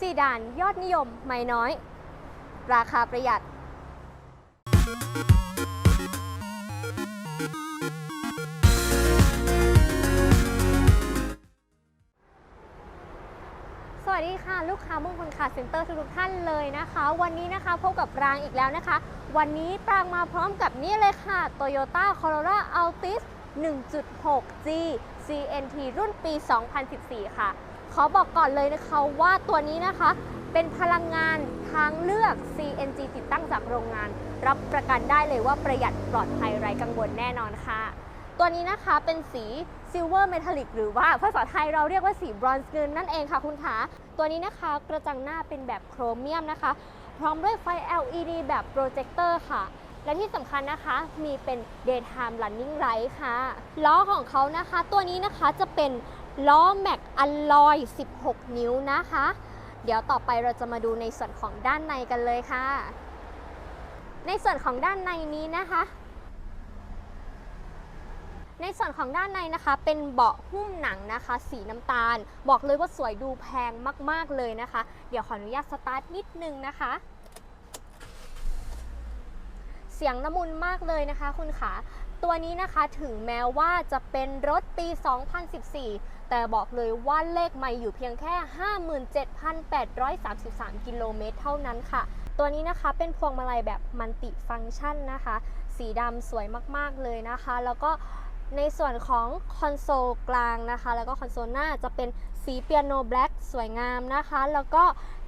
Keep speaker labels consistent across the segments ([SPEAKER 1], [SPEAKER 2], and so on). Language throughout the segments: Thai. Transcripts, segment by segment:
[SPEAKER 1] ซีดานยอดนิยมไม่น้อย ราคาประหยัด สวัสดีค่ะ ลูกค้ามุ่งคนขาเซ็นเตอร์ทุกท่านเลยนะคะ วันนี้นะคะพบกับปรางอีกแล้วนะคะ วันนี้ปรางมาพร้อมกับนี่เลยค่ะ Toyota Corolla Altis 1.6G CNT รุ่นปี 2014 ค่ะ ขอบอกก่อนเลยนะคะว่าตัวนี้นะคะเป็นพลังงานทางเลือก CNG ติดตั้งจากโรงงาน รับประกันได้เลยว่าประหยัดปลอดภัยไร้กังวลแน่นอนค่ะ ตัวนี้นะคะเป็นสีซิลเวอร์เมทัลลิกหรือว่าภาษาไทยเราเรียกว่าสีบรอนซ์เงินนั่นเองค่ะคุณขาตัวนี้นะคะกระจังหน้าเป็นแบบโครเมียมนะคะ พร้อมด้วยไฟ LED แบบโปรเจคเตอร์ค่ะและที่สำคัญนะคะมีเป็น daytime running light ค่ะ ล้อของเขานะคะ ตัวนี้นะคะจะเป็น ล้อแม็กอลลอย 16 นิ้วนะคะ เดี๋ยวต่อไปเราจะมาดูในส่วนของด้านในกันเลยค่ะ ในส่วนของด้านในนี้นะคะ ในส่วนของด้านในนะคะเป็นเบาะหุ้มหนังนะคะ สีน้ำตาล บอกเลยว่าสวยดูแพงมาก ๆ เลยนะคะ เดี๋ยวขออนุญาตสตาร์ทนิดนึงนะคะเสียงละมุนมากเลยนะคะคุณขา ตัวนี้นะคะถึงแม้ว่าจะเป็นรถปี 2014 แต่บอกเลยว่าเลขไม่อยู่เพียงแค่ 57,833 กิโลเมตรเท่านั้นค่ะ ตัวนี้นะคะเป็นพวงมาลัยแบบมัลติฟังก์ชันนะคะ สีดำสวยมากๆเลยนะคะ แล้วก็ในส่วนของคอนโซลกลางนะคะ แล้วก็คอนโซลหน้าจะเป็นสีเปียโนแบล็กสวยงามนะคะ แล้วก็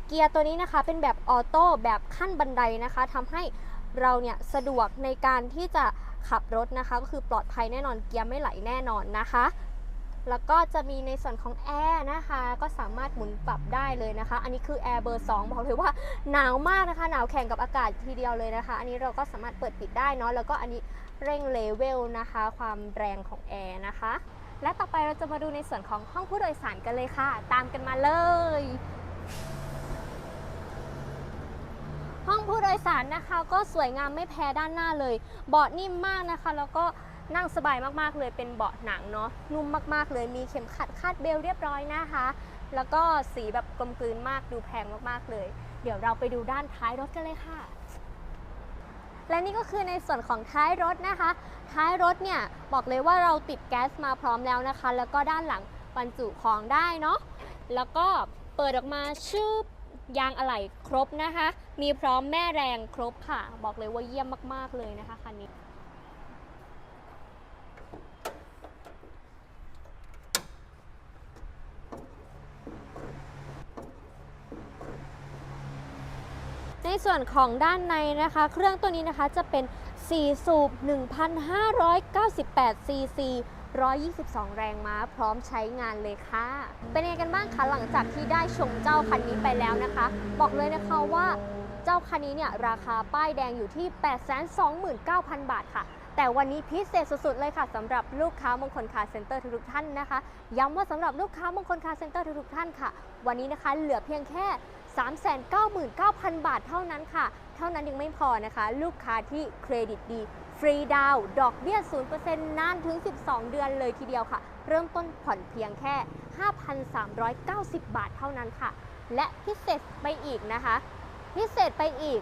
[SPEAKER 1] เกียร์ตัวนี้นะคะเป็นแบบออโต้แบบขั้นบันไดนะคะทำให้เราเนี่ยสะดวกในการที่จะ ขับรถนะคะ ก็คือปลอดภัยแน่นอนเกียร์ไม่ไหลแน่นอนนะคะ แล้วก็จะมีในส่วนของแอร์นะคะ ก็สามารถหมุนปรับได้เลยนะคะ อันนี้คือแอร์เบอร์2บอกเลยว่าหนาวมากนะคะ หนาวแข่งกับอากาศทีเดียวเลยนะคะ อันนี้เราก็สามารถเปิดปิดได้เนาะแล้วก็อันนี้เร่งเลเวลนะคะ ความแรงของแอร์นะคะและต่อไปเราจะมาดูในส่วนของห้องผู้โดยสารกันเลยค่ะ ตามกันมาเลย ห้องผู้โดยสารนะคะ ก็สวยงามไม่แพ้ด้านหน้าเลย เบาะนิ่มมากนะคะ แล้วก็นั่งสบายมากๆเลยเป็นเบาะหนังเนาะนุ่มมากๆ เลยมีเข็มขัดคาดเบลต์เรียบร้อยนะคะ แล้วก็สีแบบกลมกลืนมากดูแพงมากๆเลย เดี๋ยวเราไปดูด้านท้ายรถกันเลยค่ะ และนี่ก็คือในส่วนของท้ายรถนะคะ ท้ายรถเนี่ยบอกเลยว่าเราติดแก๊สมาพร้อมแล้วนะคะ แล้วก็ด้านหลังบรรจุของได้เนาะแล้วก็เปิดออกมาชื่อ ยางอะไหล่ครบนะคะ มีพร้อมแม่แรงครบค่ะ บอกเลยว่าเยี่ยมมากๆเลยนะคะคันนี้ในส่วนของด้านในนะคะ เครื่องตัวนี้นะคะจะเป็น 4 สูบ 1,598 ซีซี 122 แรงม้าพร้อมใช้งานเลยค่ะ เป็นยังไงกันบ้างคะหลังจากที่ได้ชมเจ้าคันนี้ไปแล้วนะคะ บอกเลยนะคะว่าเจ้าคันนี้เนี่ยราคาป้ายแดงอยู่ที่ 829,000 บาทค่ะ แต่วันนี้พิเศษสุดๆเลยค่ะสำหรับลูกค้ามงคลคาร์เซ็นเตอร์ทุกๆท่านนะคะ ย้ำว่าสำหรับลูกค้ามงคลคาร์เซ็นเตอร์ทุกๆท่านค่ะ วันนี้นะคะเหลือเพียงแค่ 399,000 บาทเท่านั้นค่ะ เท่านั้นยังไม่พอนะคะ ลูกค้าที่เครดิตดี ฟรีดาวดอกเบี้ย 0%นานถึง 12 เดือนเลยทีเดียวค่ะ เริ่มต้นผ่อนเพียงแค่ 5,390 บาทเท่านั้นค่ะ และพิเศษไปอีกนะคะ พิเศษไปอีก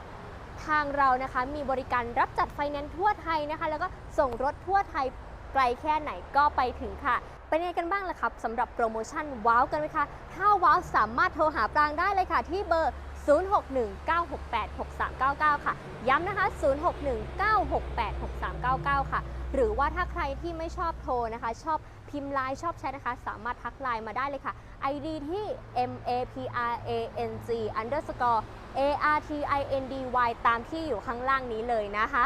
[SPEAKER 1] ทางเรานะคะมีบริการรับจัดไฟแนนซ์ทั่วไทยนะคะ แล้วก็ส่งรถทั่วไทยไกลแค่ไหนก็ไปถึงค่ะ เป็นยังไงกันบ้างล่ะครับสำหรับโปรโมชั่นว้าวกันไหมคะ ถ้าว้าวสามารถโทรหาปรางได้เลยค่ะที่เบอร์ 0619686399 ค่ะ ย้ำนะคะ 0619686399 ค่ะ หรือว่าถ้าใครที่ไม่ชอบโทรนะคะ ชอบพิมพ์ไลน์ชอบแชทนะคะ สามารถทักไลน์มาได้เลยค่ะ ID ที่ m a p r a n g underscore a r t i n d y ตามที่อยู่ข้างล่างนี้เลยนะคะ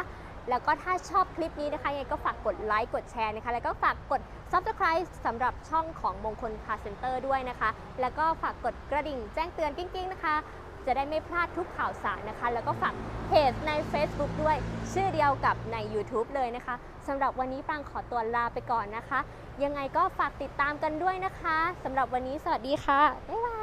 [SPEAKER 1] แล้วก็ถ้าชอบคลิปนี้นะคะยังไงก็ฝากกดไลค์กดแชร์นะคะ แล้วก็ฝากกด Subscribe สำหรับช่องของมงคลคาเซ็นเตอร์ด้วยนะคะ แล้วก็ฝากกดกระดิ่งแจ้งเตือนกิ้งๆนะคะ จะได้ไม่พลาดทุกข่าวสารนะคะ แล้วก็ฝากเพจใน Facebook ด้วย ชื่อเดียวกับใน YouTube เลยนะคะสำหรับวันนี้ปรางขอตัวลาไปก่อนนะคะ ยังไงก็ฝากติดตามกันด้วยนะคะสำหรับวันนี้สวัสดีค่ะบ๊ายบาย